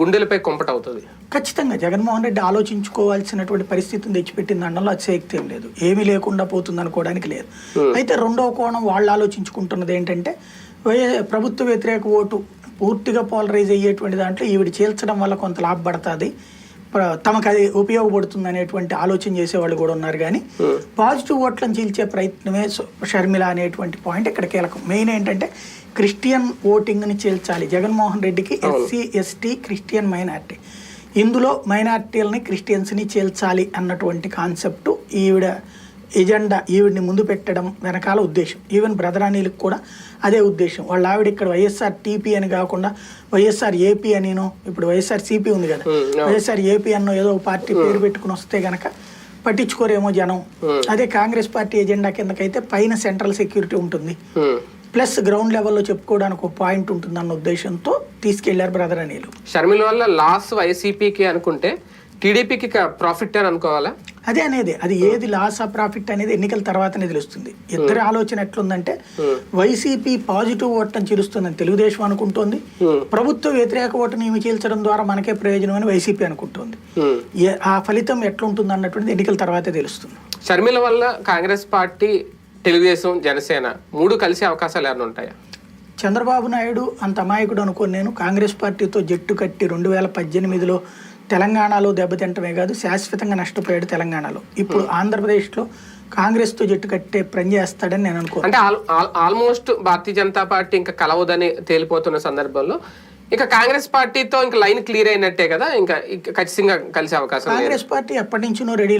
గుండెలపై కొంపట అవుతుంది ఖచ్చితంగా జగన్మోహన్ రెడ్డి ఆలోచించుకోవాల్సినటువంటి పరిస్థితిని తెచ్చిపెట్టిన దాంట్లో అతిశయక్తి ఏం లేదు. ఏమీ లేకుండా పోతుంది అనుకోవడానికి లేదు. అయితే రెండవ కోణం వాళ్ళు ఆలోచించుకుంటున్నది ఏంటంటే ప్రభుత్వ వ్యతిరేక ఓటు పూర్తిగా పోలరైజ్ అయ్యేటువంటి దాంట్లో ఈవిడ చీల్చడం వల్ల కొంత లాభపడుతుంది. తమకు అది ఉపయోగపడుతుంది అనేటువంటి ఆలోచన చేసేవాళ్ళు కూడా ఉన్నారు కానీ పాజిటివ్ ఓట్లను చీల్చే ప్రయత్నమే షర్మిల అనేటువంటి పాయింట్ ఇక్కడ కీలకం. మెయిన్ ఏంటంటే క్రిస్టియన్ ఓటింగ్ని చీల్చాలి. జగన్మోహన్ రెడ్డికి ఎస్సీ ఎస్టీ క్రిస్టియన్ మైనార్టీ. ఇందులో మైనార్టీలని క్రిస్టియన్స్ని చేల్చాలి అన్నటువంటి కాన్సెప్ట్ ఈవిడ ఎజెండా ఈవిడిని ముందు పెట్టడం వెనకాల ఉద్దేశం. ఈవెన్ బ్రదర్ అనిల్కి కూడా అదే ఉద్దేశం. వాళ్ళ ఆవిడ ఇక్కడ వైఎస్ఆర్ టీపీ అని కాకుండా వైఎస్ఆర్ ఏపీ అనినో ఇప్పుడు వైఎస్ఆర్ సిపి ఉంది కదా వైఎస్ఆర్ ఏపీ అన్నో ఏదో పార్టీ పేరు పెట్టుకుని వస్తే గనక పట్టించుకోరేమో జనం. అదే కాంగ్రెస్ పార్టీ ఎజెండా కిందకైతే పైన సెంట్రల్ సెక్యూరిటీ ఉంటుంది. ప్లస్ గ్రౌండ్ లెవెల్లో చెప్పుకోవడానికి ఒక పాయింట్ ఉంటుందన్న ఉద్దేశంతో తీసుకెళ్ళారు బ్రదర్ అనిలు. షర్మిల వల్ల లాస్ వైసీపీకి అనుకుంటే టీడీపీకి ప్రాఫిట్ అని అనుకోవాలా? అదే అనేది అది ఏది లాస్ ఆఫ్ ప్రాఫిట్ అనేది ఎన్నికల తర్వాతనే తెలుస్తుంది. ఇద్దరి ఆలోచన ఎట్లుందంటే వైసీపీ పాజిటివ్ ఓటని చీలుస్తుందని తెలుగుదేశం అనుకుంటోంది. ప్రభుత్వ వ్యతిరేక ఓటుని ఈమె చీల్చడం ద్వారా మనకే ప్రయోజనం అని వైసీపీ అనుకుంటోంది. ఆ ఫలితం ఎట్లుంటుంది అన్నటువంటిది ఎన్నికల తర్వాతే తెలుస్తుంది. షర్మిల వల్ల కాంగ్రెస్ పార్టీ తెలుగుదేశం జనసేన మూడు కలిసే అవకాశాలు ఏమైనా ఉంటాయా? చంద్రబాబు నాయుడు అంత అమాయకుడు అనుకోని నేను. కాంగ్రెస్ పార్టీతో జట్టు కట్టి రెండు వేల పద్దెనిమిదిలో తెలంగాణలో దెబ్బతింటమే కాదు శాశ్వతంగా నష్టపోయాడు తెలంగాణలో. ఇప్పుడు ఆంధ్రప్రదేశ్లో కాంగ్రెస్తో జట్టు కట్టే పని చేస్తాడని నేను అనుకో అంటే all- all- almost Bharatiya Janata party ఇంకా కలవదని తేలిపోతున్న సందర్భంలో ఇంకా కాంగ్రెస్ పార్టీతో ఇంకా లైన్ క్లియర్ అయినట్టే కదా ఇంకా ఖచ్చితంగా కలిసే అవకాశం కాంగ్రెస్ పార్టీ ఎప్పటి నుంచినో రెడీ